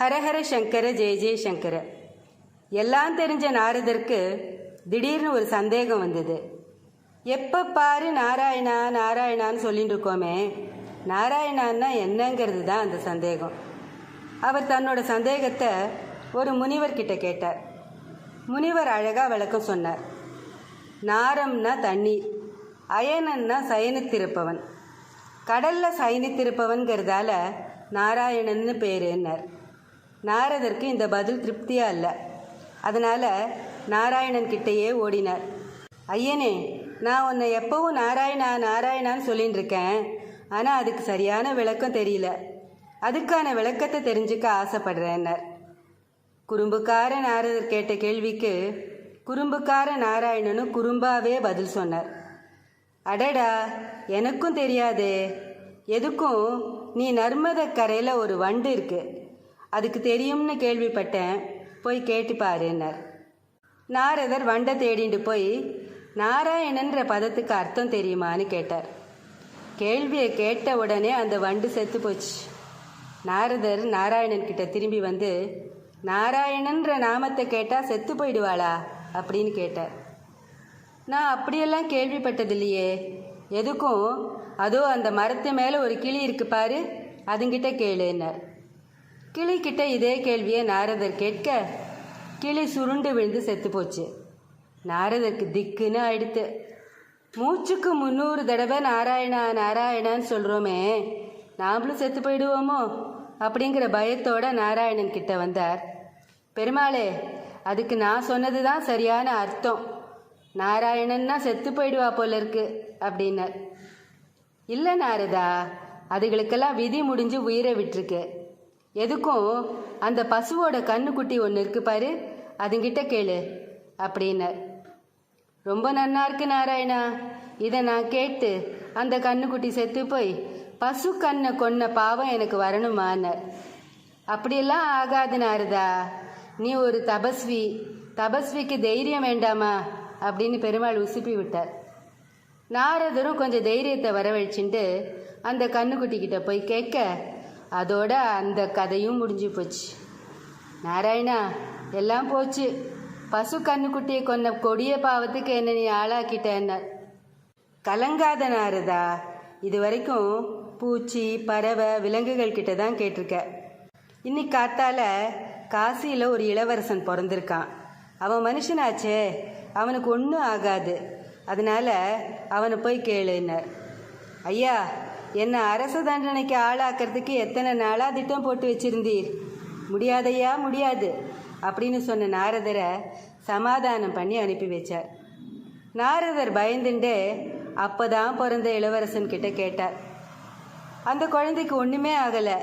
ஹரஹர சங்கர ஜெய ஜெயசங்கர எல்லாம் தெரிஞ்ச நாரதற்கு திடீர்னு ஒரு சந்தேகம் வந்தது. எப்போ பாரு நாராயணா நாராயணான்னு சொல்லிட்டு இருக்கோமே. நாராயணான்னா என்னங்கிறது தான் அந்த சந்தேகம். அவர் தன்னோட சந்தேகத்தை ஒரு முனிவர்கிட்ட கேட்டார். முனிவர் அழகாக விளக்கம் சொன்னார். நாரம்னா தண்ணீர் அயனன்னா சயனித்திருப்பவன். கடலில் சயனித்திருப்பவன்கிறதால நாராயணன்னு பேருன்னார் நாரதருக்கு இந்த பதில் திருப்தியா இல்லை. அதனால நாராயணன் கிட்டேயே ஓடினார். ஐயனே நான் உன்னை எப்பவும் நாராயணா நாராயணான்னு சொல்லிட்டு இருக்கேன் ஆனால் அதுக்கு சரியான விளக்கம் தெரியல. அதுக்கான விளக்கத்தை தெரிஞ்சுக்க ஆசைப்படுறேன்னார். குறும்புக்கார நாரதர் கேட்ட கேள்விக்கு குறும்புக்கார நாராயணனும் குறும்பாவே பதில் சொன்னார். அடடா எனக்கும் தெரியாதே. எதுக்கும்? நீ நர்மத கரையில் ஒரு வண்டு இருக்கு. அதுக்கு தெரியும்னு கேள்விப்பட்டேன். போய் கேட்டுப்பாருன்னார் நாரதர் வண்டை தேடிண்டு போய் நாராயணன்ற பதத்துக்கு அர்த்தம் தெரியுமான்னு கேட்டார். கேள்வியை கேட்ட உடனே அந்த வண்டு செத்து போச்சு. நாரதர் நாராயணன் கிட்ட திரும்பி வந்து நாராயணன்ற நாமத்தை கேட்டா செத்து போயிடுவாளா? அப்படின்னு கேட்டார். நான் அப்படியெல்லாம் கேள்விப்பட்டதில்லையே. எதுக்கும்? அதோ அந்த மரத்து மேலே ஒரு கிளி இருக்கு பாரு அதுங்கிட்ட கேளுன்னார். கிளி கிட்ட இதே கேள்வியை நாரதர் கேட்க கிளி சுருண்டு விழுந்து செத்து போச்சு. நாரதருக்கு திக்குன்னு ஆயிடுத்து. மூச்சுக்கு முந்நூறு தடவை நாராயணா நாராயணான்னு சொல்கிறோமே நாமளும் செத்து போயிடுவோமோ? அப்படிங்கிற பயத்தோட நாராயணன் கிட்ட வந்தார். பெருமாளே அதுக்கு நான் சொன்னது தான் சரியான அர்த்தம். நாராயணன்னா செத்து போயிடுவா போல இருக்கு அப்படின்னார். இல்லை நாரதா அதுகளுக்கெல்லாம் விதி முடிஞ்சு உயிரை விட்டுருக்கு. எதுக்கும் அந்த பசுவோட கண்ணுக்குட்டி ஒன்று இருக்கு பாரு அதுங்கிட்ட கேளு அப்படின்னார். ரொம்ப நன்னா இருக்கு நாராயணா இதை நான் கேட்டு அந்த கண்ணுக்குட்டி செத்து போய் பசு கண்ணை கொன்ன பாவம் எனக்கு வரணுமான்னார். அப்படியெல்லாம் ஆகாது நாரதா நீ ஒரு தபஸ்வி தபஸ்விக்கு தைரியம் வேண்டாமா அப்படின்னு பெருமாள் உசுப்பி விட்டார். நாரதரும் கொஞ்சம் தைரியத்தை வரவழைச்சுட்டு அந்த கண்ணுக்குட்டி கிட்ட போய் கேட்க அதோட அந்த கதையும் முடிஞ்சு போச்சு. நாராயணா எல்லாம் போச்சு. பசு கண்ணுக்குட்டியை கொன்ன கொடிய பாவத்துக்கு என்ன நீ ஆளாக்கிட்டேன்னார் கலங்காத நாரதா இது வரைக்கும் பூச்சி பறவை விலங்குகள் கிட்ட தான் கேட்டிருக்க. இன்னைக்கு காத்தால காசியில் ஒரு இளவரசன் பிறந்திருக்கான். அவன் மனுஷனாச்சே அவனுக்கு ஒன்றும் ஆகாது. அதனால அவனை போய் கேளுன்னார். ஐயா என்னை அரச தண்டனைக்கு ஆளாக்கிறதுக்கு எத்தனை நாளாக திட்டம் போட்டு வச்சிருந்தீர்? முடியாதையா? முடியாது. அப்படின்னு சொன்ன நாரதரை சமாதானம் பண்ணி அனுப்பி வச்சார். நாரதர் பயந்துண்டே அப்பதான் பிறந்த இளவரசன் கிட்ட கேட்டார். அந்த குழந்தைக்கு ஒன்றுமே ஆகலை.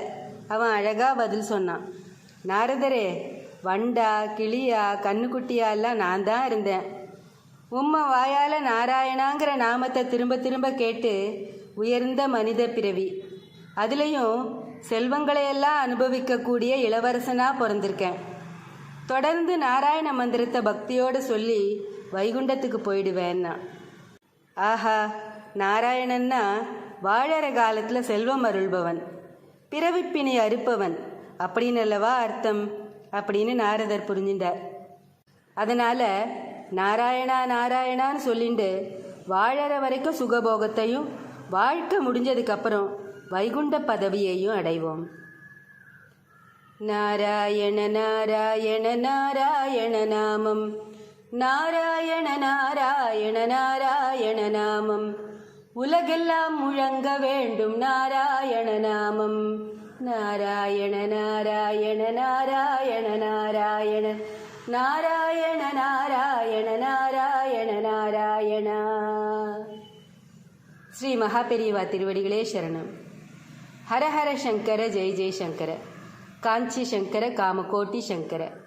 அவன் அழகாக பதில் சொன்னான். நாரதரே வண்டா கிளியா கண்ணுக்குட்டியா எல்லாம் நான் தான் இருந்தேன். உம்மை வாயால் நாராயணாங்கிற நாமத்தை திரும்ப திரும்ப கேட்டு உயர்ந்த மனித பிறவி. அதுலேயும் செல்வங்களையெல்லாம் அனுபவிக்கக்கூடிய இளவரசனாக பிறந்திருக்கேன். தொடர்ந்து நாராயண மந்திரத்தை பக்தியோடு சொல்லி வைகுண்டத்துக்கு போயிடுவேன்னா. ஆஹா நாராயணன்னா வாழற காலத்தில் செல்வம் அருள்பவன் பிறவிப்பினை அறுப்பவன். அப்படின்னு அல்லவா அர்த்தம்? அப்படின்னு நாரதர் புரிஞ்சின்றார். அதனால் நாராயணா நாராயணான்னு சொல்லிண்டு வாழற வரைக்கும் சுகபோகத்தையும் வாழ்க்கை முடிஞ்சதுக்கப்புறம் வைகுண்ட பதவியையும் அடைவோம். நாராயண நாராயண நாராயண நாமம். நாராயண நாராயண நாராயண நாமம். உலகெல்லாம் முழங்க வேண்டும் நாராயண நாமம். நாராயண நாராயண நாராயண நாராயண. நாராயண நாராயண ஸ்ரீ மகாபெரிவா திருவடிகளே சரணம். ஹரஹர சங்கர ஜெய் ஜெய் சங்கர. காஞ்சி சங்கர காமகோட்டி சங்கர.